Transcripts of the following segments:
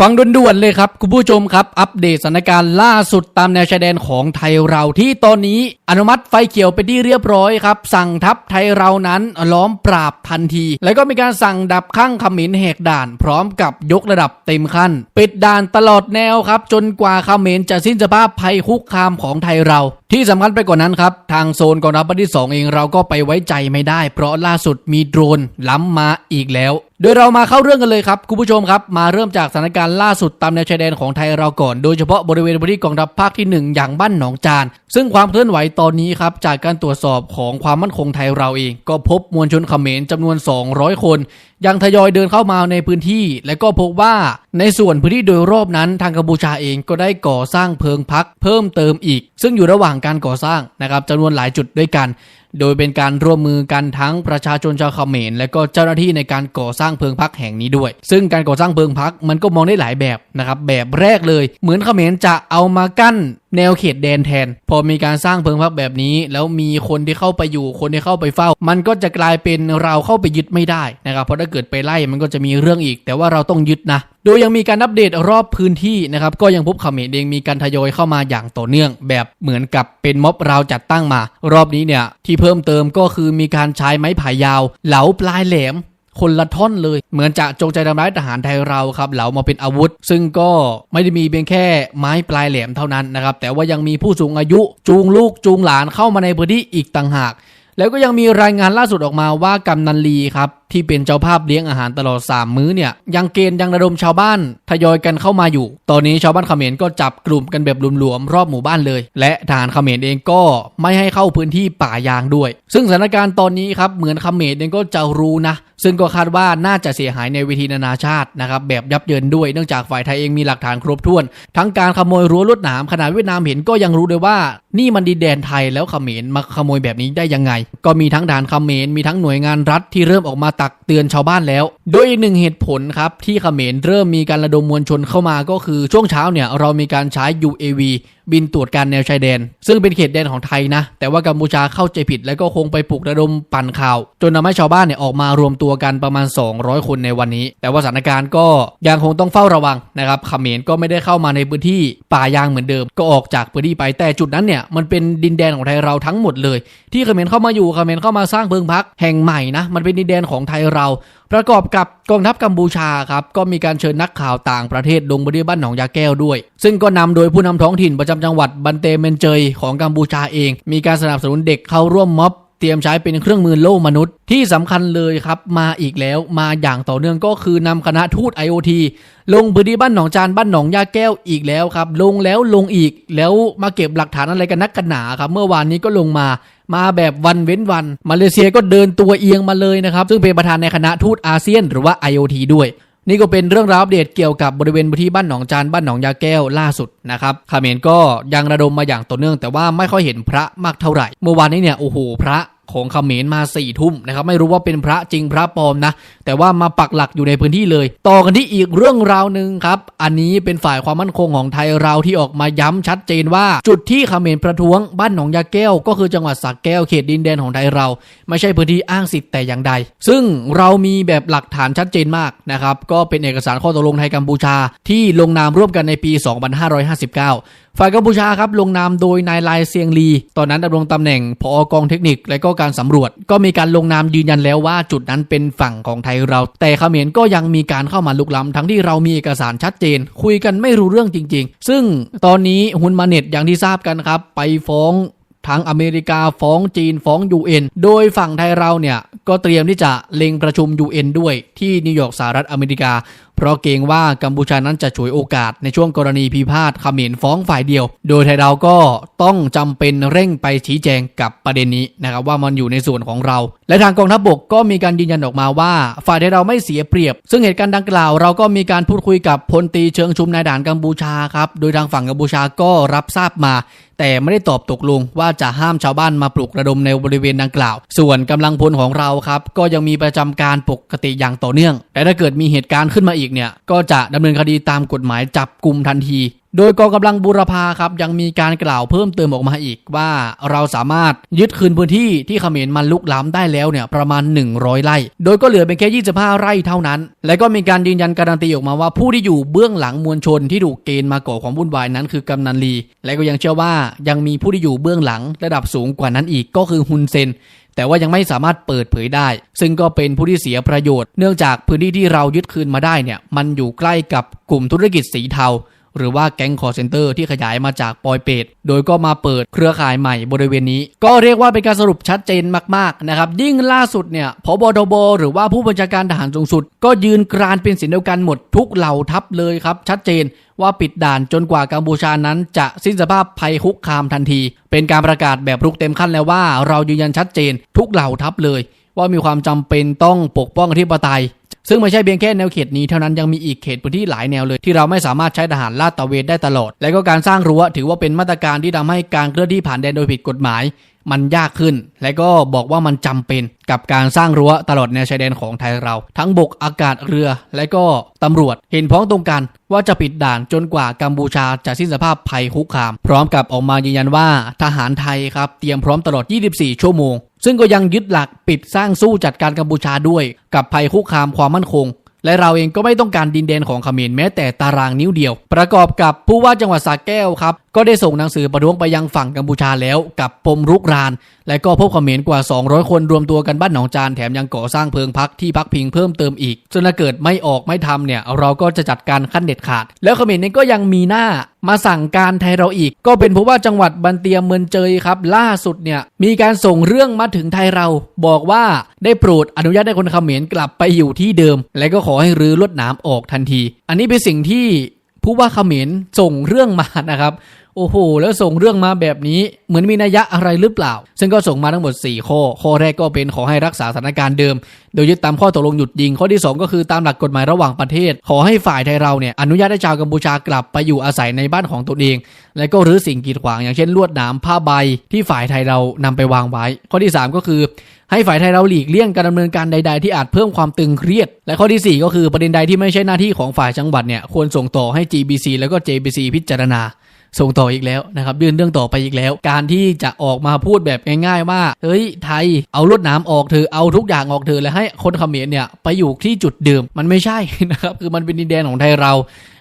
ฟังด่วนๆเลยครับ คุณผู้ชมครับ อัปเดตสถานการณ์ล่าสุดตามแนวชายแดนของไทยเราที่ตอนนี้อนุมัติไฟเขียวไปที่เรียบร้อยครับ สั่งทัพไทยเรานั้นล้อมปราบทันที แล้วก็มีการสั่งดับข้างขมิ้นแหกด่าน พร้อมกับยกระดับเต็มขั้น ปิดด่านตลอดแนวครับ จนกว่าขมิ้นจะสิ้นสภาพภัยคุกคามของไทยเรา ที่สำคัญไปกว่านั้นครับทางโซนกองทัพที่ 2 เองเราก็ไปไว้ใจไม่ได้ เพราะล่าสุดมีโดรนล้ำมาอีกแล้ว โดยเรามาเข้าเรื่องกันเลยครับคุณผู้ชมครับมาเริ่มจากสถานการณ์ล่าสุดตามแนวชายแดนของไทยเราก่อน โดยเฉพาะบริเวณพื้นที่กองทัพภาคที่ 1 อย่างบ้านหนองจาน ซึ่งความเคลื่อนไหวตอนนี้ครับจากการตรวจสอบของความมั่นคงไทยเราเอง ก็พบมวลชนเขมรจำนวน 200 คนยังทยอยเดินเข้ามาในพื้นที่ และก็พบว่าในส่วนพื้นที่โดยรอบนั้นทางกัมพูชาเองก็ได้ก่อสร้างเพิงพัก เพิ่มเติมอีก ซึ่งอยู่ระหว่างการก่อสร้างนะครับจำนวนหลายจุดด้วยกัน โดยเป็นการร่วมมือกันทั้งประชาชนชาวเขมรและก็เจ้าหน้าที่ในการก่อสร้างเพิงพักแห่งนี้ด้วย ซึ่งการก่อสร้างเพิงพักมันก็มองได้หลายแบบนะครับแบบแรกเลย เหมือนเขมรจะเอามากั้น แนวเขตแดนแทน พอมีการสร้างเพิงพักแบบนี้ แล้วมีคนที่เข้าไปอยู่คนที่เข้าไปเฝ้า มันก็จะกลายเป็นเราเข้าไปยึดไม่ได้นะครับเพราะถ้าเกิดไปไล่มันก็จะมีเรื่องอีก แต่ว่าเราต้องยึดนะโดยยังมีการอัปเดตรอบพื้นที่นะครับก็ยังพบเขมรเองมีการทยอยเข้ามาอย่างต่อเนื่อง แบบเหมือนกับเป็นม็อบเราจัดตั้งมา รอบนี้เนี่ยที่เพิ่มเติมก็คือมีการใช้ไม้ไผ่ยาว เหลาปลายแหลม คนละท่อนเลย เหมือนจะจงใจทำร้ายทหารไทยเราครับเหลามาเป็นอาวุธ ซึ่งก็ไม่ได้มีเพียงแค่ไม้ปลายแหลมเท่านั้นนะครับ แต่ว่ายังมีผู้สูงอายุจูงลูกจูงหลานเข้ามาในพื้นที่อีกต่างหาก แล้วก็ยังมีรายงานล่าสุดออกมาว่ากำนันลีครับที่เป็นเจ้าภาพเลี้ยงอาหารตลอด 3 มื้อเนี่ยยังเกณฑ์ยังระดมชาวบ้านทยอยกันเข้ามาอยู่ ตอนนี้ชาวบ้านเขมรก็จับกลุ่มกันแบบหลวมๆรอบหมู่บ้านเลย และทหารเขมรเองก็ไม่ให้เข้าพื้นที่ป่ายางด้วย ซึ่งสถานการณ์ตอนนี้ครับเหมือนเขมรเองก็จะรู้นะ ซึ่งก็คาดว่าน่าจะเสียหายในเวทีนานาชาตินะครับแบบยับเยินด้วยเนื่องจากฝ่ายไทยเองมีหลักฐานครบถ้วน ทั้งการขโมยรั้วลวดหนามขนาดเวียดนามเห็นก็ยังรู้เลยว่า นี่มันดินแดนไทยแล้วเขมรมาขโมยแบบนี้ได้ยังไง ก็มีทั้งด่านเขมรมีทั้งหน่วยงานรัฐที่เริ่มออกมาตักเตือนชาวบ้านแล้ว โดยอีกหนึ่งเหตุผลครับที่เขมรเริ่มมีการระดมมวลชนเข้ามาก็คือช่วงเช้าเนี่ยเรามีการใช้ UAV บินตรวจการแนวชายแดน ซึ่งเป็นเขตแดนของไทยนะ แต่ว่ากัมพูชาเข้าใจผิดแล้วก็คงไปปลุกระดมปั่นข่าว จนทำให้ชาวบ้านเนี่ยออกมารวมตัวกันประมาณ 200 คนในวันนี้ แต่ว่าสถานการณ์ก็ยังคงต้องเฝ้าระวังนะครับเขมรก็ไม่ได้เข้ามาในพื้นที่ป่ายางเหมือนเดิม ก็ออกจากพื้นที่ไปแต่จุดนั้นเนี่ยมันเป็นดินแดนของไทยเราทั้งหมดเลย ที่เขมรเข้ามาอยู่เขมรเข้ามาสร้างเพิงพักแห่งใหม่นะมันเป็นดินแดนของไทยเรา ประกอบกับกองทัพกัมพูชาครับก็มีการเชิญนักข่าวต่างประเทศลงพื้นที่บ้านหนองยาแก้วด้วย ซึ่งก็นำโดยผู้นำท้องถิ่นประจำจังหวัดบันเตเมนเจยของกัมพูชาเอง มีการสนับสนุนเด็กเข้าร่วมม็อบเตรียมใช้เป็นเครื่องมือโล่มนุษย์ ที่สำคัญเลยครับมาอีกแล้วมาอย่างต่อเนื่องก็คือนำคณะทูต IoT ลงพื้นที่บ้านหนองจานบ้านหนองยาแก้วอีกแล้วครับ ลงแล้วลงอีกแล้วมาเก็บหลักฐานอะไรกันนักกันหนาครับ เมื่อวานนี้ก็ลงมามาแบบวันเว้นวัน มาเลเซียก็เดินตัวเอียงมาเลยนะครับ ซึ่งเป็นประธานในคณะทูตอาเซียนหรือว่า IoT ด้วย นี่ก็เป็นเรื่องราวอัปเดตเกี่ยวกับบริเวณพื้นที่บ้านหนองจานบ้านหนองยาแก้วล่าสุดนะครับเขมรก็ยังระดมมาอย่างต่อเนื่อง แต่ว่าไม่ค่อยเห็นพระมากเท่าไหร่ เมื่อวานนี้เนี่ยโอ้โหพระ ของเขมรมาสี่ทุ่มนะครับไม่รู้ว่าเป็นพระจริงพระปลอมนะ แต่ว่ามาปักหลักอยู่ในพื้นที่เลย ต่อกันที่อีกเรื่องราวหนึ่งครับ อันนี้เป็นฝ่ายความมั่นคงของไทยเราที่ออกมาย้ำชัดเจนว่า จุดที่เขมรประท้วงบ้านหนองยาแก้ว ก็คือจังหวัดสักแก้วเขตดินแดนของไทยเรา ไม่ใช่พื้นที่อ้างสิทธิ์แต่อย่างใด ซึ่งเรามีแบบหลักฐานชัดเจนมากนะครับก็เป็นเอกสารข้อตกลงไทยกัมพูชา ที่ลงนามร่วมกันในปี 2559 ฝ่ายกัมพูชาครับลงนามโดยนายลายเซียงลี ตอนนั้นดำรงตำแหน่งผอกองเทคนิคและก็การสำรวจ ก็มีการลงนามยืนยันแล้วว่าจุดนั้นเป็นฝั่งของไทยเรา แต่เขมรก็ยังมีการเข้ามาลุกล้ำทั้งที่เรามีเอกสารชัดเจน คุยกันไม่รู้เรื่องจริง ๆ ซึ่งตอนนี้ฮุนมาเน็ตอย่างที่ทราบกันครับ ไปฟ้องทั้งอเมริกาฟ้องจีนฟ้อง UN โดยฝั่งไทยเราเนี่ย ก็เตรียมที่จะเล็งประชุม UN ด้วยที่นิวยอร์กสหรัฐอเมริกา เพราะเกรงว่ากัมพูชานั้นจะฉวยโอกาสในช่วงกรณีพิพาทเขมรฟ้องฝ่ายเดียว โดยไทยเราก็ต้องจำเป็นเร่งไปชี้แจงกับประเด็นนี้นะครับว่ามันอยู่ในส่วนของเรา และทางกองทัพบกก็มีการยืนยันออกมาว่า ฝ่ายไทยเราไม่เสียเปรียบ ซึ่งเหตุการณ์ดังกล่าวเราก็มีการพูดคุยกับพลตีเชิงชุมนายด่านกัมพูชาครับโดยทางฝั่งกัมพูชาก็รับทราบมา แต่ไม่ได้ตอบตกลงว่าจะห้ามชาวบ้านมาปลุกระดมในบริเวณดังกล่าว ส่วนกำลังพลของเราครับก็ยังมีประจำการปกติอย่างต่อเนื่องแต่ถ้าเกิดมีเหตุการณ์ขึ้นมาอีกเนี่ยก็จะดำเนินคดีตามกฎหมายจับกลุ่มทันที โดยกองกำลังบูรพาครับยังมีการกล่าวเพิ่มเติมออกมาอีกว่าเราสามารถยึดคืนพื้นที่ที่เขมรมันลุกล้ำได้แล้วเนี่ยประมาณ 100 ไร่ โดยก็เหลือเป็นแค่ 25 ไร่เท่านั้น และก็มีการยืนยันการันตีออกมาว่าผู้ที่อยู่เบื้องหลังมวลชนที่ถูกเกณฑ์มาก่อความวุ่นวายนั้นคือกำนันลี และก็ยังเชื่อว่ายังมีผู้ที่อยู่เบื้องหลังระดับสูงกว่านั้นอีกก็คือฮุนเซน แต่ว่ายังไม่สามารถเปิดเผยได้ ซึ่งก็เป็นผู้ที่เสียประโยชน์ เนื่องจากพื้นที่ที่เรายึดคืนมาได้เนี่ยมันอยู่ใกล้กับกลุ่มธุรกิจสีเทา หรือว่าแก๊งคอร์เซนเตอร์ที่ขยายมาจากปอยเปตโดยก็มาเปิดเครือข่ายใหม่บริเวณนี้ ก็เรียกว่าเป็นการสรุปชัดเจนมากๆนะครับยิ่งล่าสุดเนี่ยพบทบหรือว่าผู้บัญชาการทหารสูงสุด ก็ยืนกรานเป็นสียงเดียวกันหมดทุกเหล่าทัพเลยครับชัดเจนว่าปิดด่านจนกว่ากัมพูชานั้นจะสิ้นสภาพภัยคุกคามทันที เป็นการประกาศแบบรุกเต็มขั้นแล้วว่าเรายืนยันชัดเจน ทุกเหล่าทัพเลย ว่ามีความจำเป็นต้องปกป้องอธิปไตย ซึ่งไม่ใช่เพียงแค่แนวเขตนี้เท่านั้นยังมีอีกเขตพื้นที่หลายแนวเลยที่เราไม่สามารถใช้ทหารลาดตระเวนได้ตลอด และก็การสร้างรั้วถือว่าเป็นมาตรการที่ทำให้การเคลื่อนที่ผ่านแดนโดยผิดกฎหมาย มันยากขึ้น และก็บอกว่ามันจำเป็นกับการสร้างรั้วตลอดแนวชายแดนของไทยเรา ทั้งบกอากาศเรือ และก็ตำรวจเห็นพ้องตรงกันว่าจะปิดด่านจนกว่ากัมพูชาจะสิ้นสภาพภัยคุกคาม พร้อมกับออกมายืนยันว่าทหารไทยครับเตรียมพร้อมตลอด 24 ชั่วโมง ซึ่งก็ยังยึดหลักปิดสร้างสู้จัดการกัมพูชาด้วย กับภัยคุกคามความมั่นคง และเราเองก็ไม่ต้องการดินแดนของเขมรแม้แต่ตารางนิ้วเดียว ประกอบกับผู้ว่าจังหวัดสระแก้วครับ ก็ได้ส่งหนังสือประท้วงไปยังฝั่งกัมพูชาแล้วกับปมรุกราน และก็พบเขมรกว่า 200 คนรวมตัวกันบ้านหนองจานแถมยังก่อสร้างเพิงพักที่พักพิงเพิ่มเติมอีกจนถ้าเกิดไม่ออกไม่ทำเนี่ยเราก็จะจัดการขั้นเด็ดขาด แล้วเขมรเองก็ยังมีหน้ามาสั่งการไทยเราอีก ก็เป็นเพราะว่าจังหวัดบันเตียเมืองเจยครับ ล่าสุดเนี่ยมีการส่งเรื่องมาถึงไทยเรา บอกว่าได้โปรดอนุญาตให้คนเขมรกลับไปอยู่ที่เดิม และก็ขอให้รื้อลวดหนามออกทันที อันนี้เป็นสิ่งที่ ผู้ว่าเขมรส่งเรื่องมานะครับ โอ้โห แล้วส่งเรื่องมาแบบนี้เหมือนมีนัยยะอะไรหรือเปล่า ซึ่งก็ส่งมาทั้งหมด 4 ข้อ ข้อแรกก็เป็นขอให้รักษาสถานการณ์เดิม โดยยึดตามข้อตกลงหยุดยิง ข้อที่ 2 ก็คือตามหลักกฎหมายระหว่างประเทศ ขอให้ฝ่ายไทยเราเนี่ยอนุญาตให้ชาวกัมพูชากลับไปอยู่อาศัยในบ้านของตนเอง และก็รื้อสิ่งกีดขวางอย่างเช่นลวดหนามผ้าใบที่ฝ่ายไทยเรานำไปวางไว้ ข้อที่ 3 ก็คือ ให้ฝ่ายไทยเราหลีกเลี่ยงการดำเนินการใด ๆ ที่อาจเพิ่มความตึงเครียด และข้อทีสี่ 4 ก็คือประเด็นใดที่ไม่ใช่หน้าที่ของฝ่ายจังหวัดเนี่ยควรส่งต่อให้ GBC แล้วก็ JBC พิจารณาส่งต่ออีกแล้วนะครับยื่นเรื่องต่อไปอีกแล้ว การที่จะออกมาพูดแบบง่าย ๆ ว่าเฮ้ยไทยเอาลวดน้ำออกเธอเอาทุกอย่างออกเธอและให้คนเขมรเนี่ยไปอยู่ที่จุดเดิมมันไม่ใช่นะครับคือมันเป็นดินแดนของไทยเรา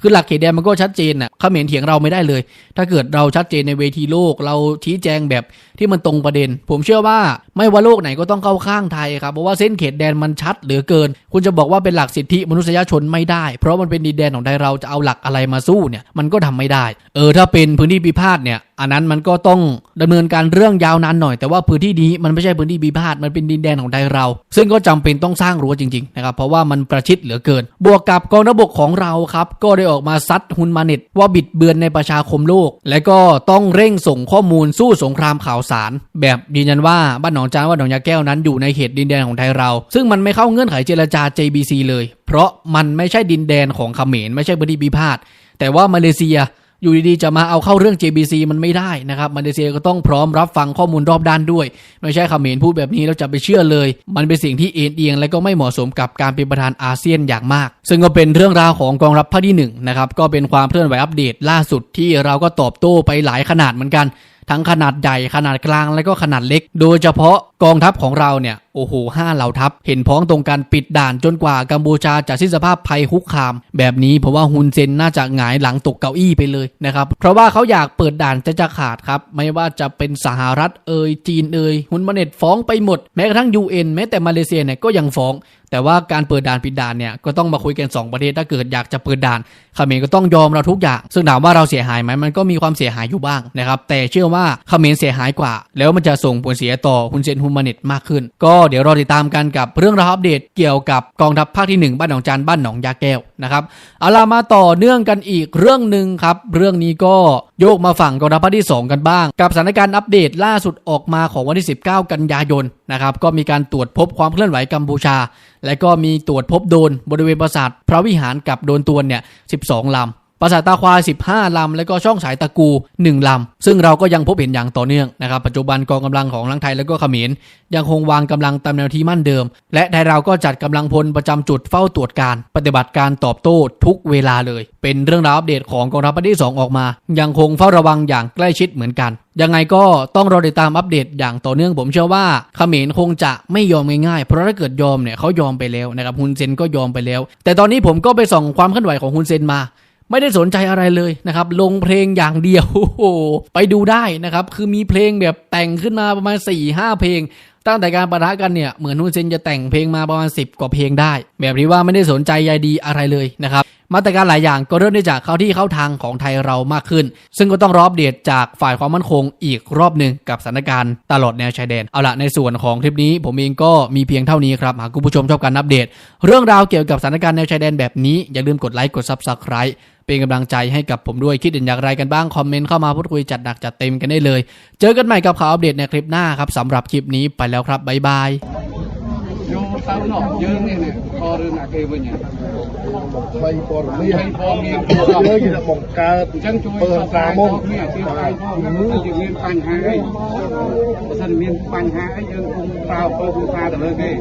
คือหลักเขตแดนมันก็ชัดเจนน่ะเขมรเถียงเราไม่ได้เลย ถ้าเกิดเราชัดเจนในเวทีโลก เราชี้แจงแบบที่มันตรงประเด็น ผมเชื่อว่าไม่ว่าโลกไหนก็ต้องเข้าข้างไทยครับเพราะว่าเส้นเขตแดนมันชัดเหลือเกิน คุณจะบอกว่าเป็นหลักสิทธิมนุษยชนไม่ได้ เพราะมันเป็นดินแดนของไทยเราจะเอาหลักอะไรมาสู้เนี่ยมันก็ทำไม่ได้ เออถ้าเป็นพื้นที่พิพาทเนี่ย อันนั้นมันก็ต้องดำเนินการเรื่องยาวนานหน่อย แต่ว่าพื้นที่นี้มันไม่ใช่พื้นที่พิพาทมันเป็นดินแดนของไทยเรา ซึ่งก็จำเป็นต้องสร้างรั้วจริงๆนะครับเพราะว่ามันประชิดเหลือเกิน บวกกับกองทัพบกของเราครับก็ได้ออกมาซัดฮุนมาเน็ตว่าบิดเบือนในประชาคมโลก และก็ต้องเร่งส่งข้อมูลสู้สงครามข่าวสาร แบบยืนยันว่าบ้านหนองจานว่าหนองยาแก้วนั้นอยู่ในเขตดินแดนของไทยเรา ซึ่งมันไม่เข้าเงื่อนไขเจรจา JBC เลย เพราะมันไม่ใช่ดินแดนของเขมรไม่ใช่พื้นที่พิพาทแต่ว่ามาเลเซีย อยู่ดีๆ จะมาเอาเข้าเรื่อง JBC มันไม่ได้นะครับมาเลเซียก็ต้องพร้อมรับฟังข้อมูลรอบด้านด้วย ไม่ใช่เขมรพูดแบบนี้เราจะไปเชื่อเลย มันเป็นสิ่งที่เอ็นเอียงและก็ไม่เหมาะสมกับการเป็นประธานอาเซียนอย่างมาก ซึ่งก็เป็นเรื่องราวของกองรับภาคที่หนึ่งนะครับก็เป็นความเคลื่อนไหวอัปเดตล่าสุดที่เราก็ตอบโต้ไปหลายขนาดเหมือนกัน ทั้งขนาดใหญ่ขนาดกลางและก็ขนาดเล็ก โดยเฉพาะกองทัพของเราเนี่ยโอ้โหห้าเหล่าทัพ เห็นพ้องตรงกันปิดด่านจนกว่ากัมพูชาจะสิ้นสภาพภัยคุกคาม แบบนี้เพราะว่าฮุนเซนน่าจะหงายหลังตกเก้าอี้ไปเลยนะครับ เพราะว่าเขาอยากเปิดด่านจะจะขาดครับ ไม่ว่าจะเป็นสหรัฐเอ่ยจีนเอ่ยฮุนมาเน็ตฟ้องไปหมด แม้กระทั่ง UN แม้แต่มาเลเซียเนี่ยก็ยังฟ้อง แต่ว่าการเปิดด่านปิดด่านเนี่ยก็ต้องมาคุยกัน 2 ประเทศถ้าเกิดอยากจะเปิดด่านเขมรก็ต้องยอมเราทุกอย่าง ซึ่งถามว่าเราเสียหายไหมมันก็มีความเสียหายอยู่บ้างนะครับแต่เชื่อว่าเขมรเสียหายกว่า แล้วมันจะส่งผลเสียต่อฮุนเซนฮุนมาเน็ตมากขึ้น ก็เดี๋ยวรอติดตามกันกับเรื่องราวอัปเดตเกี่ยวกับกองทัพภาคที่ 1 บ้านหนองจานบ้านหนองยาแก้วนะครับเอาล่ะมาต่อเนื่องกันอีกเรื่องหนึ่งครับ เรื่องนี้ก็โยกมาฝั่งกองทัพภาคที่ 2 กันบ้าง กับสถานการณ์อัปเดตล่าสุดออกมาของวันที่ 19 กันยายนนะครับก็มีการตรวจพบความเคลื่อนไหวกัมพูชา และก็มีตรวจพบโดนบริเวณปราสาทพระวิหารกับโดนตวนเนี่ย 12 ลำ ปราสาทตาควาย 15 ลำ แล้วก็ช่องสายตะกู 1 ลำ ซึ่งเราก็ยังพบเห็นอย่างต่อเนื่องนะครับ ปัจจุบันกองกำลังของทั้งไทยแล้วก็เขมรยังคงวางกำลังตามแนวที่มั่นเดิม และไทยเราก็จัดกำลังพลประจำจุดเฝ้าตรวจการ ปฏิบัติการตอบโต้ทุกเวลาเลย เป็นเรื่องราวอัปเดตของกองทัพภาคที่ 2 ออกมา ยังคงเฝ้าระวังอย่างใกล้ชิดเหมือนกันยังไงก็ต้องรอติดตามอัปเดตอย่างต่อเนื่องผมเชื่อว่าเขมรคงจะไม่ยอมง่ายๆ เพราะถ้าเกิดยอมเนี่ยเขายอมไปแล้วนะครับฮุนเซนก็ยอมไปแล้ว แต่ตอนนี้ผมก็ไปส่องความเคลื่อนไหวของฮุนเซนมา ไม่ได้สนใจอะไรเลยนะครับ ลงเพลงอย่างเดียว ไปดูได้นะครับ คือมีเพลงแบบแต่งขึ้นมาประมาณ4ี่ห้าเพลง ตั้งแต่การประทะกันเนี่ย เหมือนฮุนเซนจะแต่งเพลงมาประมาณ 10 กว่าเพลงได้ แบบที่ว่าไม่ได้สนใจใยดีอะไรเลยนะครับมาตรการหลายอย่างก็เริ่มได้จากเข้าที่เข้าทางของไทยเรามากขึ้น ซึ่งก็ต้องรออัปเดตจากฝ่ายความมั่นคงอีกรอบหนึ่งกับสถานการณ์ตลอดแนวชายแดน เอาละในส่วนของคลิปนี้ผมเองก็มีเพียงเท่านี้ครับ หากคุณผู้ชมชอบการอัปเดต เรื่องราวเกี่ยวกับสถานการณ์แนวชายแดนแบบนี้อย่าลืมกดไลค์กด Subscribe เป็นกำลังใจให้กับผมด้วยคิดเห็นอย่างไรกันบ้าง คอมเมนต์เข้ามาพูดคุยจัดหนักจัดเต็มกันได้เลย เจอกันใหม่กับข่าวอัปเดตในคลิปหน้าครับสำหรับคลิปนี้ไปแล้วครับบ๊ายบาย yung tanong, yun yun eh, foreign agreement niya. May form niya. May form niya. Ano yun ang bongkat? Diyan chuy sa samon. Siya ay mo, kasi yun panhay. Kasi yun panhay, yun kung tao po kung tao talaga eh.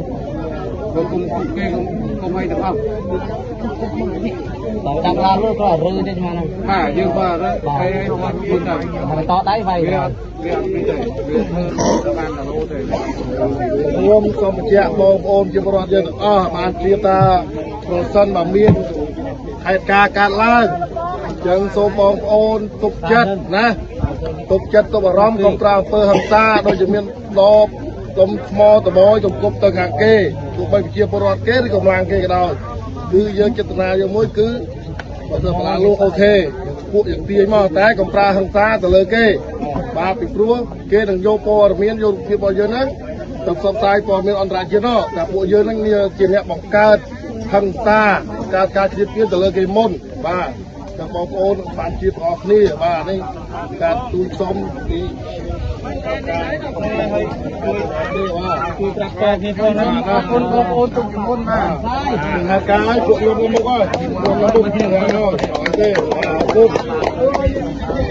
យពើហិង្សាមុនគ្នាជាផ្នែកផងបើសិនជាមានបញ្ហាអីបើសិនមានបញ្ហាអីយើងគុំប្រើពើហិង្សាទៅលើគេបើគុំគុំគេគុំគុំអីទាំងអស់តដាក់ឡាននោះក៏រើទេស្មានបាទយើងក៏រើគេគាត់មានតែហ្នឹងតដៃវាយវាអត់វាអត់មានទេវាធ្វើទៅបានតែលោទេរួមសូមបញ្ជាក់បងប្អូនជាពលរដ្ឋយើងទាំងអស់បានជ្រាបថាប្រសិនបើមានហេតុការណ៍កើតឡើងយើងសូមបងប្អូនទុកចិត្តណាទុកចិត្តទុកអារម្មណ៍កុំប្រើអំពើហិង្សាដូចជាមានដប ដុំថ្មតបយចំគប់ទៅខាងគេទោះបីជាពលរដ្ឋគេឬកម្លាំងគេក៏ដោយគឺយើងចេតនាយើងមួយគឺបើទៅបលាលោកអូខេពួកយើងទាញមកតែកុំប្រើហិង្សាទៅលើគេបាទពីព្រោះគេនឹងយកព័ត៌មានយករូបភាពរបស់យើងហ្នឹងទៅផ្សព្វផ្សាយព័ត៌មានអន្តរជាតិនោះតែពួកយើងនឹងជាអ្នកបង្កើតហិង្សាការការជ្រៀតជ្រៀនទៅលើគេមុនបាទ តែបងប្អូនបានជាបងប្អូនគ្នាបាទនេះការទូលសុំពីការឲ្យជួយបាទជួយប្រាប់តគ្នាផងណាអរគុណបងប្អូនទុកជំនុនណាហើយការឲ្យពួកយើងមុខហើយពួកយើងមុខគ្នាហើយអូខេអរគុណ